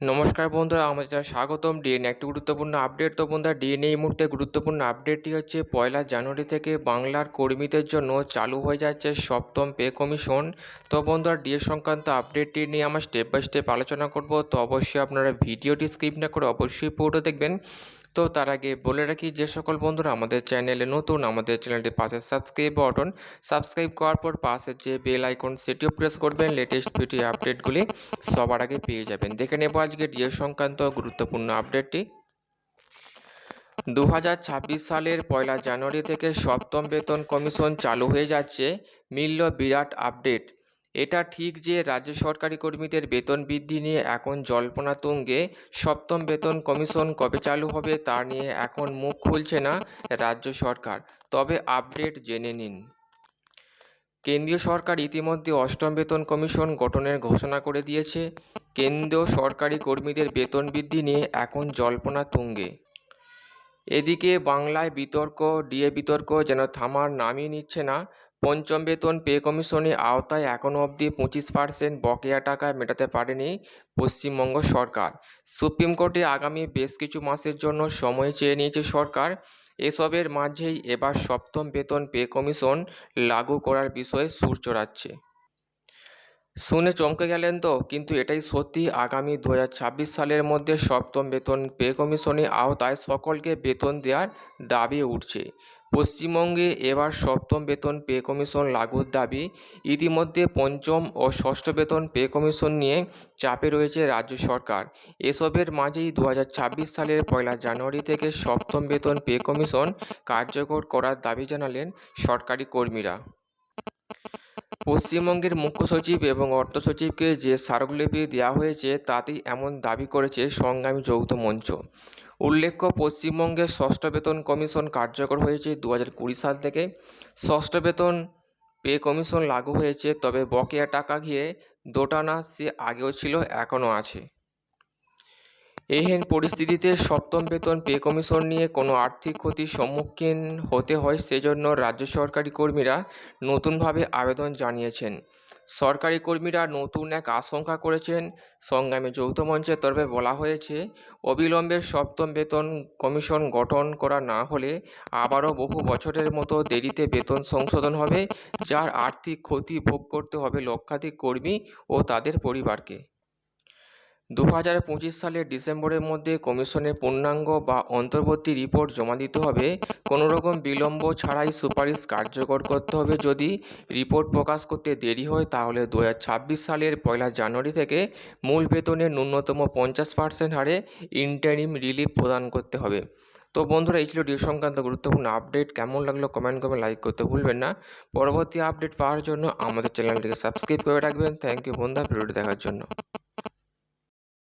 নমস্কার বন্ধুরা, আমাদের স্বাগতম। ডিএনএ একটি গুরুত্বপূর্ণ আপডেট তো বন্ধুরা ডিএনএ এই মুহূর্তে গুরুত্বপূর্ণ আপডেটটি হচ্ছে পয়লা জানুয়ারি থেকে বাংলার কর্মীদের জন্য চালু হয়ে যাচ্ছে সপ্তম পে কমিশন। তো বন্ধুরা ডিএ সংক্রান্ত আপডেটটি নিয়ে আমরা স্টেপ বাই স্টেপ আলোচনা করব। তো অবশ্যই আপনারা ভিডিওটি স্কিপ না করে অবশ্যই পুরোটা দেখবেন। তো তার আগে বলে রাখি, যে সকল বন্ধুরা আমাদের চ্যানেলে নতুন, আমাদের চ্যানেলটি পাশে সাবস্ক্রাইব বাটন সাবস্ক্রাইব করার পর পাশে যে বেল আইকন সেটিও প্রেস করবেন লেটেস্ট ভিডিও আপডেটগুলি সবার আগে পেয়ে যাবেন। দেখে নেব আজকে ডিএ সংক্রান্ত গুরুত্বপূর্ণ আপডেটটি দু হাজার ছাব্বিশ সালের পয়লা জানুয়ারি থেকে সপ্তম বেতন কমিশন চালু হয়ে যাচ্ছে। মিলল বিরাট আপডেট এটা ঠিক যে রাজ্য সরকারি কর্মীদের বেতন বৃদ্ধি নিয়ে এখন জল্পনা তুঙ্গে। সপ্তম বেতন কমিশন কবে চালু হবে তা নিয়ে এখন মুখ খুলছে না রাজ্য সরকার। তবে আপডেট জেনে নিন। কেন্দ্রীয় সরকার ইতিমধ্যে অষ্টম বেতন কমিশন গঠনের ঘোষণা করে দিয়েছে। কেন্দ্রীয় সরকারি কর্মীদের বেতন বৃদ্ধি নিয়ে এখন জল্পনা তুঙ্গে। এদিকে বাংলায় বিতর্ক, ডিএ বিতর্ক যেন থামার নামই নিচ্ছে না। পঞ্চম বেতন পে কমিশনের আওতায় এখনও অবধি পঁচিশ পার্সেন্ট বকেয়া টাকা মেটাতে পারেনি পশ্চিমবঙ্গ সরকার। সুপ্রিম কোর্টে আগামী বেশ কিছু মাসের জন্য সময় চেয়ে নিয়েছে সরকার। এসবের মাঝেই এবার সপ্তম বেতন পে কমিশন লাগু করার বিষয়ে সুর চড়াচ্ছে। শুনে চমকে গেলেন তো, কিন্তু এটাই সত্যি আগামী দু হাজার ছাব্বিশ সালের মধ্যে সপ্তম বেতন পে কমিশনের আওতায় সকলকে বেতন দেওয়ার দাবি উঠছে। পশ্চিমবঙ্গে এবার সপ্তম বেতন পে কমিশন লাগুর দাবি। ইতিমধ্যে পঞ্চম ও ষষ্ঠ বেতন পে কমিশন নিয়ে চাপে রয়েছে রাজ্য সরকার। এসবের মাঝেই দু হাজার ছাব্বিশ সালের পয়লা জানুয়ারি থেকে সপ্তম বেতন পে কমিশন কার্যকর করার দাবি জানালেন সরকারি কর্মীরা। পশ্চিমবঙ্গের মুখ্য সচিব এবং অর্থ সচিবকে যে স্মারকলিপি দেওয়া হয়েছে, তাতেই এমন দাবি করেছে সংগ্রামী যৌথ মঞ্চ। উল্লেখ্য, পশ্চিমবঙ্গের ষষ্ঠ বেতন কমিশন কার্যকর হয়েছে দু হাজার কুড়ি সাল থেকে। ষষ্ঠ বেতন পে কমিশন লাগু হয়েছে, তবে বকেয়া টাকা ঘিরে দোটানা সে আগেও ছিল, এখনও আছে। এহেন পরিস্থিতিতে সপ্তম বেতন পে কমিশন নিয়ে কোনো আর্থিক ক্ষতির সম্মুখীন হতে হয়, সেজন্য রাজ্য সরকারি কর্মীরা নতুনভাবে আবেদন জানিয়েছেন। সরকারি কর্মীরা নতুন এক আশঙ্কা করেছেন। সংগ্রামে যৌথ মঞ্চের তরফে বলা হয়েছে, অবিলম্বে সপ্তম বেতন কমিশন গঠন করা না হলে আবারও বহু বছরের মতো দেরিতে বেতন সংশোধন হবে, যার আর্থিক ক্ষতি ভোগ করতে হবে লক্ষাধিক কর্মী ও তাদের পরিবারকে। দু হাজার পঁচিশ সালের ডিসেম্বরের মধ্যে কমিশনের পূর্ণাঙ্গ বা অন্তর্বর্তী রিপোর্ট জমা দিতে হবে। কোনো রকম বিলম্ব ছাড়াই সুপারিশ কার্যকর করতে হবে। যদি রিপোর্ট প্রকাশ করতে দেরি হয়, তাহলে দু হাজার ছাব্বিশ সালের পয়লা জানুয়ারি থেকে মূল বেতনের ন্যূনতম পঞ্চাশ পার্সেন্ট হারে ইন্টারিম রিলিফ প্রদান করতে হবে। তো বন্ধুরা, এই ছিল ডিও সংক্রান্ত গুরুত্বপূর্ণ আপডেট কেমন লাগল কমেন্ট করে লাইক করতে ভুলবেন না। পরবর্তী আপডেট পাওয়ার জন্য আমাদের চ্যানেলটিকে সাবস্ক্রাইব করে রাখবেন। থ্যাংক ইউ বন্ধুরা, ভিডিওটি দেখার জন্য।